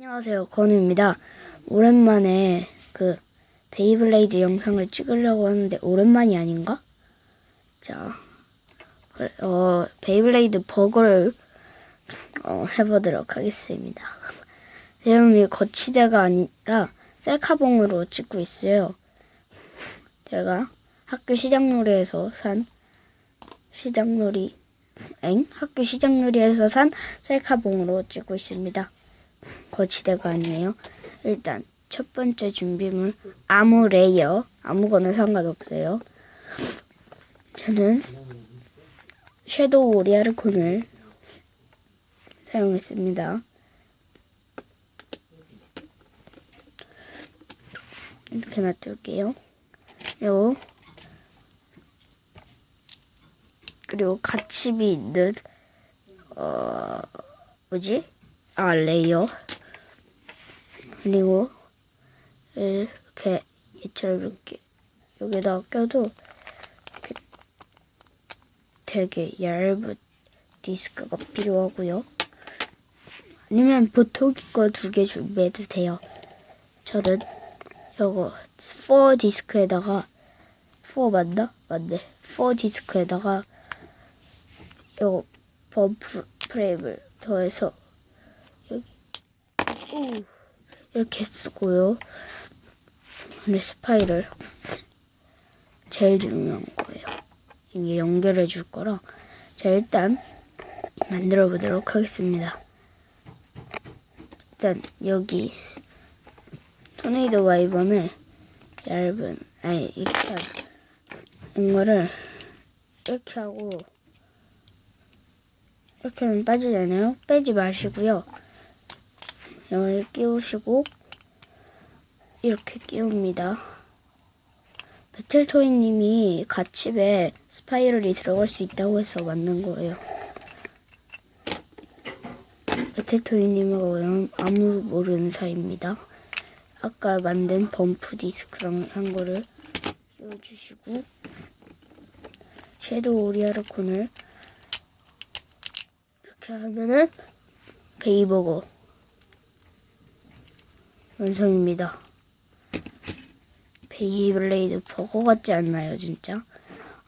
안녕하세요, 건우입니다. 오랜만에 그 베이블레이드 영상을 찍으려고 하는데 오랜만이 아닌가? 자, 어 베이블레이드 버거를 어, 해보도록 하겠습니다. 제목이 거치대가 아니라 셀카봉으로 찍고 있어요. 제가 학교 시장놀이에서 산 시장놀이 엥? 학교 시장놀이에서 산 셀카봉으로 찍고 있습니다. 거치대가 아니에요. 일단 첫 번째 준비물 아무 레이어 아무거나 상관없어요. 저는 섀도우 오리아르콘을 사용했습니다. 이렇게 놔둘게요. 그리고 그리고 가침이 있는 어 뭐지? 아 레이어 그리고 이렇게 얘처럼 이렇게 여기다가 껴도 이렇게 되게 얇은 디스크가 필요하고요. 아니면 보통기 거두 개 준비해도 돼요. 저는 이거 4 디스크에다가 4 맞나? 맞네. 4 디스크에다가 이거 범프 프레임을 더해서 우 이렇게 쓰고요. 근데 스파이를 제일 중요한 거예요. 이게 연결해 줄 거라 자 일단 만들어 보도록 하겠습니다. 일단 여기 토네이도 와이번을 얇은 아니 이렇게 한 거를 이렇게 하고 이렇게 하면 빠지잖아요. 빼지 마시고요. 이걸 끼우시고 이렇게 끼웁니다. 배틀토이님이 갓집에 스파이럴이 들어갈 수 있다고 해서 만든 거예요. 배틀토이님하고 아무 모르는 사이입니다. 아까 만든 범프 디스크랑 한 거를 끼워주시고 섀도우 오리아르콘을 이렇게 하면은 베이버거 완성입니다. 베이블레이드 버거 같지 않나요, 진짜?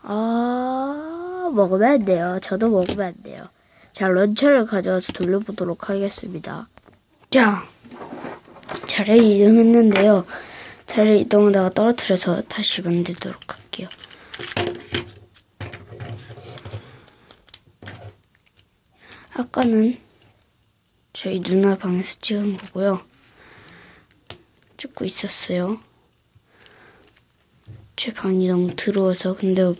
아, 먹으면 안 돼요. 저도 먹으면 안 돼요. 자, 런처를 가져와서 돌려보도록 하겠습니다. 자, 자리를 이동했는데요. 자리를 이동하다가 떨어뜨려서 다시 만들도록 할게요. 아까는 저희 누나 방에서 찍은 거고요. 찍고 있었어요. 제 방이 너무 더러워서 근데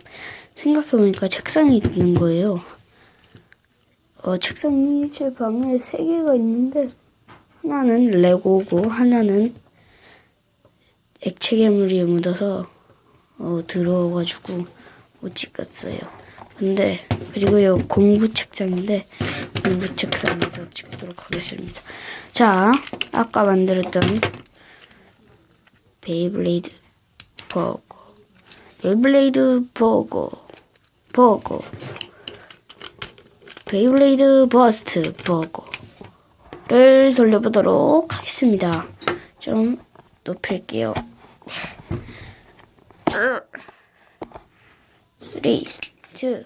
생각해보니까 책상이 있는 거예요. 어, 책상이 제 방에 세 개가 있는데 하나는 레고고 하나는 액체 괴물이 묻어서 어, 더러워가지고 못 찍었어요. 근데 그리고 이 공부 책상인데 공부 책상에서 찍도록 하겠습니다. 자, 아까 만들었던 베이블레이드 버거 베이블레이드 버거 버거 베이블레이드 버스트 버거를 돌려보도록 하겠습니다. 좀 높일게요. 3, 2, 1,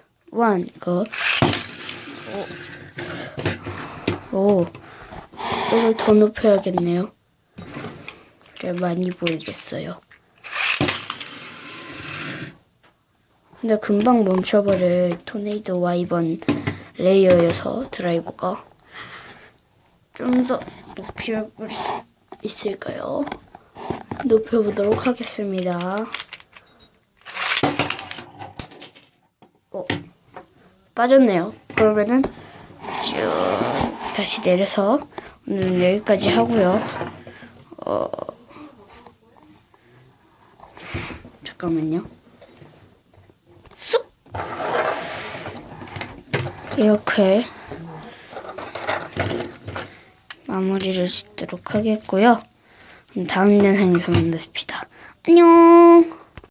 고! 오, 오, 이걸 더 높여야겠네요. 그래, 많이 보이겠어요. 근데 금방 멈춰버릴 토네이도 와이번 레이어여서 드라이버가 좀 더 높여볼 수 있을까요? 높여보도록 하겠습니다. 어, 빠졌네요. 그러면은 쭉 다시 내려서 오늘은 여기까지 하고요. 어, 잠깐만요. 쑥! 이렇게 마무리를 짓도록 하겠고요. 다음 영상에서 만납시다. 안녕!